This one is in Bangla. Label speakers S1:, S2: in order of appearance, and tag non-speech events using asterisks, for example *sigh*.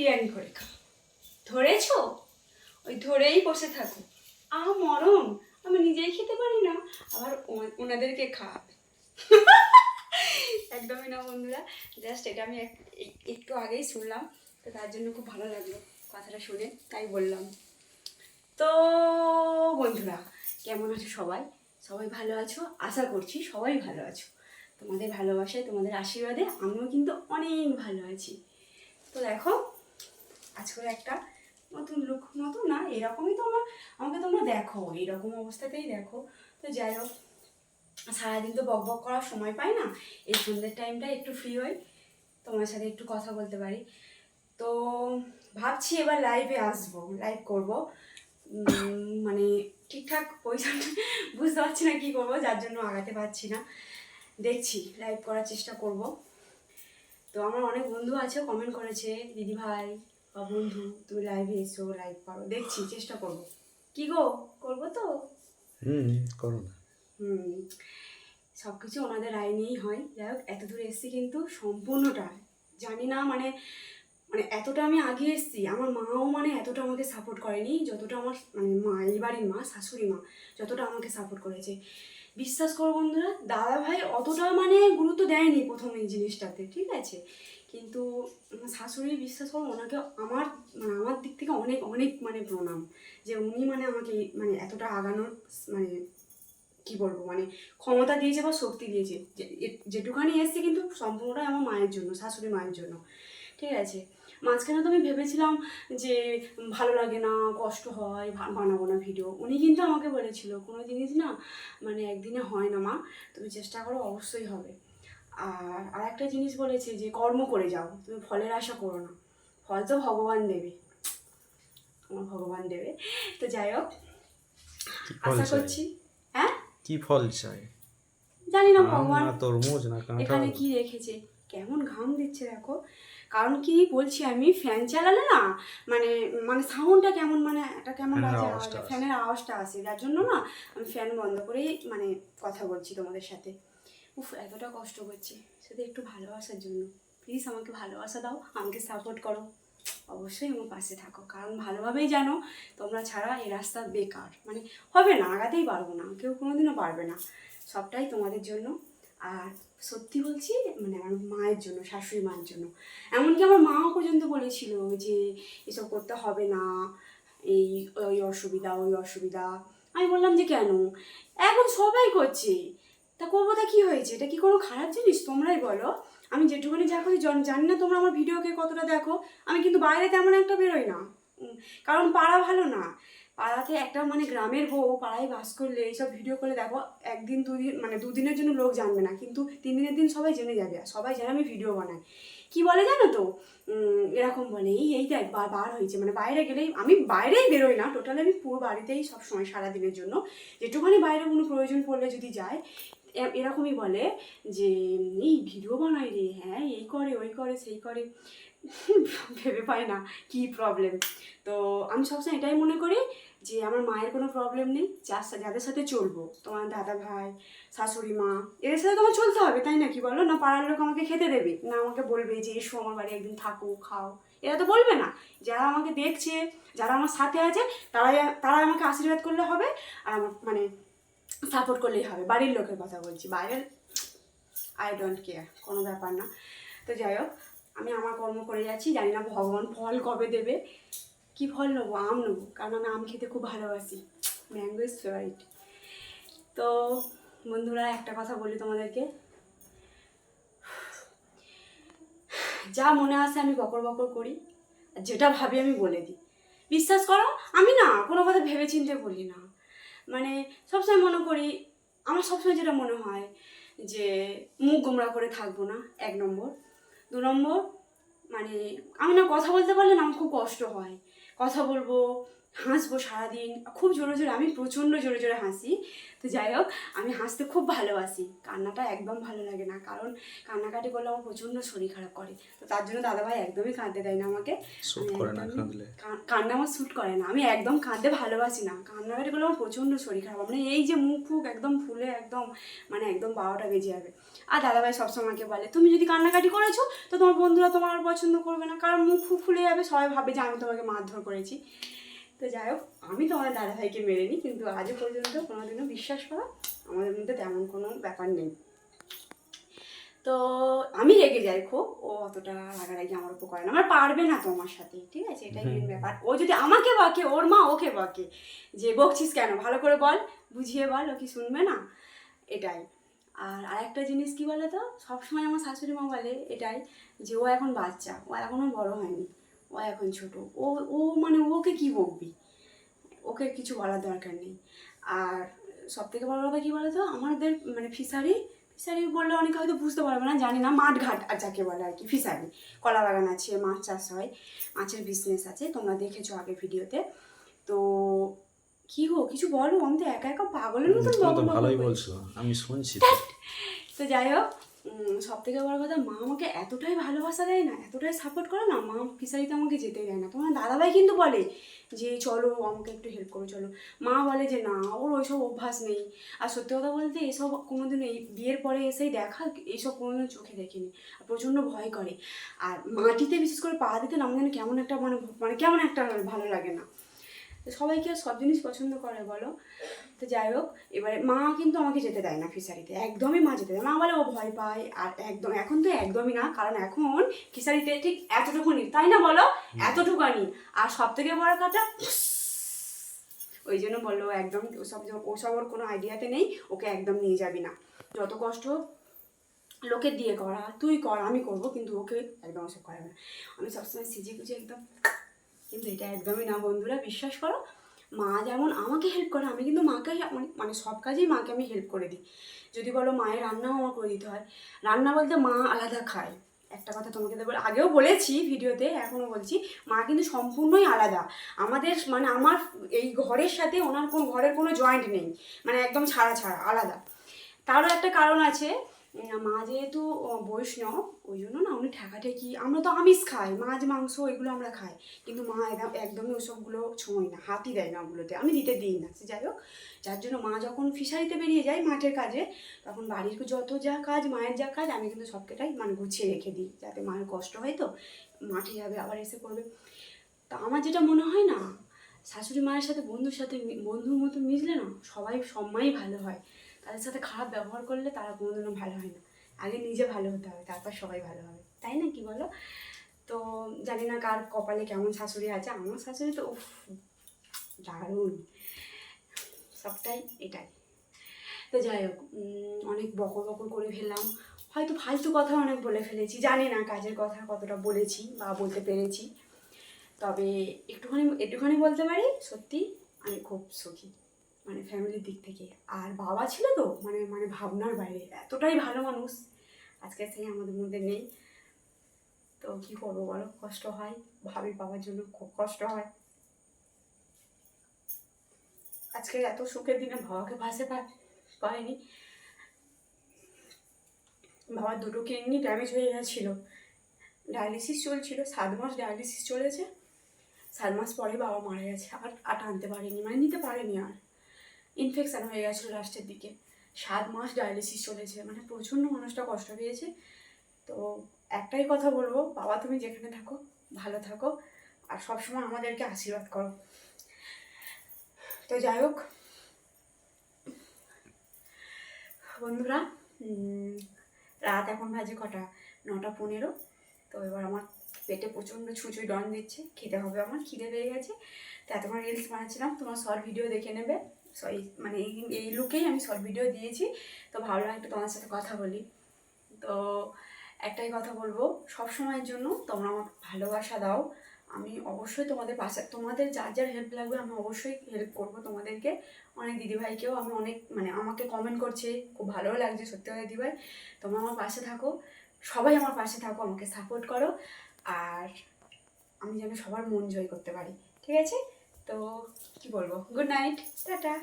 S1: বিরিয়ানি করে খাও। ধরেছো? ওই ধরেই বসে থাকো। আহ মরম আমি নিজেই খেতে পারি না, আবার ওনাদেরকে খাওয়াবে। একদমই না বন্ধুরা জাস্ট এটা আমি একটু আগেই শুনলাম, তো তার জন্য খুব ভালো লাগল কথাটা শুনে, তাই বললাম। তো বন্ধুরা, কেমন আছো সবাই? সবাই ভালো আছো? আশা করছি সবাই ভালো আছো। তোমাদের ভালোবাসায়, তোমাদের আশীর্বাদে আমিও কিন্তু অনেক ভালো আছি। তো দেখো আজকে একটা নতুন লুক নতুন না, এরকমই তোমরা আমাকে তোমরা দেখো এরকম অবস্থাতেই দেখো। তো যাই হোক, সারাদিন তো বক বক করার সময় পাই না, এই সন্ধ্যের টাইমটা একটু ফ্রি হই, তোমার সাথে একটু কথা বলতে পারি। তো ভাবছি এবার লাইভে আসব লাইভ করব। মানে ঠিকঠাক পয়সা বুঝতে পারছি না কী করব, যার জন্য আগাতে পারছি না। দেখছি লাইভ করার চেষ্টা করব। তো আমার অনেক বন্ধু আছে কমেন্ট করেছে দিদি ভাই বা বন্ধু তুমি লাইভে এসো লাইভ করো দেখছি চেষ্টা করব। কি গো করব তো?
S2: হুম করো না।
S1: হুম সব কিছু ওনাদের রায় নিয়েই হয়। যাই হোক এত দূরে এসছি কিন্তু সম্পূর্ণটা জানি না মানে মানে এতটা আমি আগে এসছি আমার মাও মানে এতটা আমাকে সাপোর্ট করেনি যতটা আমার মানে মা এই বাড়ির মা শাশুড়ি মা যতটা আমাকে সাপোর্ট করেছে। বিশ্বাস করো বন্ধুরা দাদা ভাই অতটা মানে গুরুত্ব দেয়নি প্রথম এই জিনিসটাতে ঠিক আছে? কিন্তু শাশুড়ি বিশ্বাস করো ওনাকে আমার মানে আমার দিক থেকে অনেক অনেক মানে প্রণাম। যে উনি মানে আমাকে মানে এতটা আগানোর মানে কি বলব মানে ক্ষমতা দিয়েছে বা শক্তি দিয়েছে। যেটুখানি এসছে কিন্তু সম্পূর্ণটাই আমার মায়ের জন্য, শাশুড়ি মায়ের জন্য। ঠিক আছে? মাঝখানে তো আমি ভেবেছিলাম যে ভালো লাগে না, কষ্ট হয় বানাবো না ভিডিও উনি কিন্তু আমাকে বলেছিল, কোনো জিনিস না মানে একদিনে হয় না মা, তুমি চেষ্টা করো, অবশ্যই হবে। আর আর একটা জিনিস বলেছে যে কর্ম করে যাও তুমি ফলের আশা করো না। ফল তো ভগবান দেবে। আমার ভগবান দেবে। তো যাই হোক আশা করছি হ্যাঁ?
S2: কি ফল চাই?
S1: জানি না ভগবান
S2: তরমুজ না কাঁঠাল।
S1: এখানে কি রেখেছে? কেমন ঘাম দিচ্ছে দেখো। কারণ কি বলছি আমি ফ্যান চালালে না মানে মানে সাউন্ডটা কেমন মানে একটা কেমন বাজে
S2: আওয়াজটা
S1: ফ্যানের আওয়াজটা আসে। যার জন্য না আমি ফ্যান বন্ধ করেই মানে কথা বলছি তোমাদের সাথে। উফ, এতটা কষ্ট করছি। শুধু একটু ভালোবাসার জন্য। প্লিজ আমাকে ভালোবাসা দাও, আমাকে সাপোর্ট করো। অবশ্যই আমার পাশে থাকো। কারণ ভালোভাবেই জানো, তোমরা ছাড়া এই রাস্তা বেকার। মানে হবে না, আগাতেই পারব না। কেউ কোনোদিনও পারবে না। সবটাই তোমাদের জন্য। আর সত্যি বলছি মানে আমার মায়ের জন্য, শাশুড়ি মায়ের জন্য। এমনকি আমার মাও পর্যন্ত বলেছিল যে, এসব করতে হবে না। এই, ওই অসুবিধা ওই অসুবিধা। আমি বললাম যে, কেন? এখন সবাই করছে। তা করব তা কি হয়েছে? এটা কি কোনো খারাপ জিনিস? তোমরাই বলো। আমি যেটুকুনি যা করি জন- না তোমরা আমার ভিডিওকে কতটা দেখো। আমি কিন্তু বাইরে তেমন একটা বেরোই না। কারণ পাড়া ভালো না। পাড়াতে একটা মানে গ্রামের বউ, পাড়ায় বাস করলে এইসব ভিডিও করে দেখো, একদিন দুদিন মানে দুদিনের জন্য লোক জানবে না। কিন্তু তিন দিনের দিন সবাই জেনে যাবে সবাই জানে আমি ভিডিও বানাই। কি বলে জানো তো? এরকম বলে, এই এই দেখ, বার বার হয়েছে। মানে বাইরে গেলেই আমি বাইরেই বেরোই না। টোটালি আমি পুরো বাড়িতেই সব সময় সারাদিনের জন্য। যেটুখানি বাইরে কোনো প্রয়োজন পড়লে যদি যায় এরকমই বলে যে, এই ভিডিও বানাই রে হ্যাঁ এই করে, ওই করে, সেই করে। *laughs* ভেবে পাই না কি প্রবলেম তো আমি সবসময় এটাই মনে করি যে, আমার মায়ের কোনো প্রবলেম নেই, যার যাদের সাথে চলবো। তোমার দাদা ভাই, শাশুড়ি মা, এদের সাথে তোমার চলতে হবে, তাই না কি বলো? না পাড়ার লোক আমাকে খেতে দেবে, না আমাকে বলবে যে, এসো আমার বাড়ি একদিন থাকো, খাও। এরা তো বলবে না। যারা আমাকে দেখছে, যারা আমার সাথে আছে, তারাই তারা আমাকে আশীর্বাদ করলে হবে। আর আমার মানে সাপোর্ট করলেই হবে, বাড়ির লোকের কথা বলছি, বাইরের আই ডোন্ট কেয়ার কোনো ব্যাপার না। তো যাই হোক, আমি আমার কর্ম করে যাচ্ছি, জানি না ভগবান ফল কবে দেবে, কি ফল নেব, আম নেব, কারণ আমি আম খেতে খুব ভালোবাসি ম্যাঙ্গো ইজ ফেভারিট তো বন্ধুরা, একটা কথা বলি তোমাদেরকে। যা মনে আসে আমি বকর বকর করি, আর যেটা ভাবি আমি বলে দিই। বিশ্বাস করো, আমি না কোনো কথা ভেবে চিন্তে বলি না। মানে সবসময় মনে করি, আমার সবসময় যেটা মনে হয় যে মুখ গোমরা করে থাকব না, এক নম্বর। দু নম্বর মানে আমি না কথা বলতে পারলে না, আমার খুব কষ্ট হয়। কথা বলব হাসবো সারাদিন। খুব জোরে জোরে আমি প্রচণ্ড জোরে জোরে হাসি। তো যাই হোক আমি হাসতে খুব ভালোবাসি। কান্নাটা একদম ভালো লাগে না কারণ কান্নাকাটি করলে আমার প্রচণ্ড শরীর খারাপ করে। তো তার জন্য দাদাভাই একদমই কাঁদতে দেয় না আমাকে। কান্না আমার শ্যুট করে না। আমি একদম কাঁদতে ভালোবাসি না। কান্নাকাটি করলে আমার প্রচণ্ড শরীর খারাপ মানে এই যে মুখ ফুক একদম ফুলে একদম মানে একদম বারোটা বেজে যাবে। আর দাদাভাই সবসময় আমাকে বলে তুমি যদি কান্নাকাটি করেছ তো তোমার বন্ধুরা তোমার পছন্দ করবে না। কারণ মুখ ফুক ফুলে যাবে সবাই ভাবে যে আমি তোমাকে মারধর করেছি। তো যাই হোক আমি তো আমার দাদাভাইকে মেরে নিই কিন্তু আজও পর্যন্ত কোনোদিনও বিশ্বাস করা আমাদের মধ্যে তেমন কোনো ব্যাপার নেই। তো আমি রেগে যাই খুব ও অতটা রাগারাগি আমার উপর করে না। আমার পারবে না তোমার সাথে ঠিক আছে? এটাই মেন ব্যাপার। ও যদি আমাকে বকে ওর মা ওকে বকে যে বকছিস কেন? ভালো করে বল বুঝিয়ে বল ও কি শুনবে না? এটাই। আর আরেকটা জিনিস কি বলে তো সবসময় আমার শাশুড়ি মা বলে এটাই যে ও এখন বাচ্চা ও এখনও বড় হয়নি। ও এখন ছোট ও ও মানে ওকে কি বকবি? ওকে কিছু বলার দরকার নেই। আর সব থেকে বড় কথা কী বলতো? আমাদের মানে ফিশারি ফিশারি বললে অনেকে হয়তো বুঝতে পারবে না জানি না মাঠ ঘাট আর যাকে বলে আর কি ফিশারি। কলা বাগান আছে মাছ চাষ হয় মাছের বিজনেস আছে তোমরা দেখেছ আগে ভিডিওতে। তো কি গো কিছু বলো? আমি তো একা একা পাগলের মতন
S2: ভালোই বলছো আমি শুনছি। তো
S1: যাই হোক সব থেকে বড় কথা, মা আমাকে এতটাই ভালোবাসা দেয় না, এতটাই সাপোর্ট করে না, মা ফিসারিতে আমাকে যেতে দেয় না। তোমার দাদাভাই কিন্তু বলে যে, চলো, আমাকে একটু হেল্প করো, চলো। মা বলে যে, না, ওর ওইসব অভ্যাস নেই। আর সত্যি কথা বলতে, এসব কোনোদিন এই বিয়ের পরে এসেই দেখা এইসব কোনোদিন চোখে দেখিনি। আর প্রচণ্ড ভয় করে। আর মাটিতে বিশেষ করে পা দিতে না, আমার কেমন একটা মানে মানে কেমন একটা ভালো লাগে না। তো সবাইকে আর সব জিনিস পছন্দ করে বলো। তো যাই হোক এবারে মা কিন্তু আমাকে যেতে দেয় না ফিশারিতে একদমই মা যেতে দেয় না। মা বলে ও ভয় পায় আর একদম এখন তো একদমই না কারণ এখন ফিশারিতে ঠিক এতটুকুনি তাই না বলো? এতটুকু এতটুকানি আর সব থেকে বড় কথা ওই জন্য বলল একদম ওসব ওসব ওর কোনো আইডিয়াতে নেই ওকে একদম নিয়ে যাবি না। যত কষ্ট হোক, লোকের দিয়ে করা তুই কর আমি করব কিন্তু ওকে একদম ওসব করাবে না। আমি সবসময় সিজে গুজে একদম কিন্তু এটা একদমই না, বন্ধুরা, বিশ্বাস করো। মা যেমন আমাকে হেল্প করে, আমি কিন্তু মাকে মানে মানে সব কাজেই মাকে আমি হেল্প করে দিই। যদি বলো মায়ের রান্নাও আমার করে দিতে হয়। রান্না বলতে মা আলাদা খায়। একটা কথা তোমাকে দেবো আগেও বলেছি ভিডিওতে, এখনও বলছি, মা কিন্তু সম্পূর্ণই আলাদা। আমাদের মানে আমার এই ঘরের সাথে ওনার কোন ঘরের কোনো জয়েন্ট নেই। মানে একদম ছাড়া ছাড়া, আলাদা। তারও একটা কারণ আছে মা যেহেতু বৈষ্ণব, ওই জন্য না উনি ঠেকাঠেকি, আমরা তো আমিষ খাই, মাছ, মাংস এগুলো আমরা খাই। কিন্তু মা একদম একদমই ওসবগুলো ছোঁয় না, হাতই দেয় না ওগুলোতে, আমি দিতে দিই না, সে যাই হোক। যার জন্য মা যখন ফিশারিতে বেরিয়ে যায় মাঠের কাজে, তখন বাড়ির যত যা কাজ, মায়ের যা কাজ, আমি কিন্তু সবকেটাই মানে গুছিয়ে রেখে দিই, যাতে মায়ের কষ্ট হয় তো, মাঠে যাবে, আবার এসে করবে। তা আমার যেটা মনে হয় না, শাশুড়ি মায়ের সাথে বন্ধুর সাথে বন্ধুর মতো মিশলে না সবাই সময়ই ভালো হয়। তাদের সাথে খারাপ ব্যবহার করলে তারা কোনোদিনও ভালো হয় না। আগে নিজে ভালো হতে হবে, তারপর সবাই ভালো হবে। তাই না কি বলো? তো জানি না কার কপালে কেমন শাশুড়ি আছে, আমার শাশুড়ি তো উফ, দারুণ। সবটাই এটাই। তো যাই হোক অনেক বকর বকর করে ফেললাম। হয়তো ফালতু কথা অনেক বলে ফেলেছি, জানি না কাজের কথা কতটা বলেছি বা বলতে পেরেছি। তবে একটুখানি একটুখানি বলতে পারি? সত্যি আমি খুব সুখী। মানে ফ্যামিলির দিক থেকে। আর বাবা ছিল তো মানে মানে ভাবনার বাইরে। এতটাই ভালো মানুষ। আজকে সেই আমাদের মধ্যে নেই। তো কি করব বলো? কষ্ট হয়। ভাবি বাবার জন্য খুব কষ্ট হয়। আজকে এত সুখের দিনে বাবাকে ভাসে পাইনি। বাবার দুটো কিডনি ড্যামেজ হয়ে গেছিল। ডায়ালিসিস চলছিল। সাত মাস ডায়ালিসিস চলেছে। সাত মাস পরে বাবা মারা গেছে। আর আর টানতে পারেনি। মানে নিতে পারেনি আর। ইনফেকশান হয়ে গেছিল লাস্টের দিকে। সাত মাস ডায়ালিসিস চলেছে মানে প্রচণ্ড মানুষটা কষ্ট পেয়েছে। তো একটাই কথা বলব, বাবা তুমি যেখানে থাকো, ভালো থাকো, আর সবসময় আমাদেরকে আশীর্বাদ করো। তো যাই হোক, বন্ধুরা রাত এখন বাজে কটা? নটা পনেরো। তো এবার আমার পেটে প্রচণ্ড ছুঁচুই ডন দিচ্ছে, খেতে হবে আমার, খিদে পেয়ে গেছে। তো এতক্ষণ রিলস বানাচ্ছিলাম, তোমার শর্ট ভিডিও দেখে নেবে। সরি মানে এই লুকেই আমি শর্ট ভিডিও দিয়েছি। তো ভাবলাম একটু তোমার সাথে কথা বলি। তো একটাই কথা বলব, সব সময়ের জন্য তোমরা আমাকে ভালোবাসা দাও। আমি অবশ্যই তোমাদের পাশে, তোমাদের যার যার হেল্প লাগবে, আমি অবশ্যই হেল্প করব তোমাদেরকে। অনেক দিদিভাইকেও আমি অনেক মানে আমাকে কমেন্ট করছে, খুব ভালোও লাগছে সত্যি কথা দিদিভাই। তোমরা আমার পাশে থাকো, সবাই আমার পাশে থাকো, আমাকে সাপোর্ট করো। আর আমি যেন সবার মন জয় করতে পারি, ঠিক আছে? তো কি বলব? Good night tata.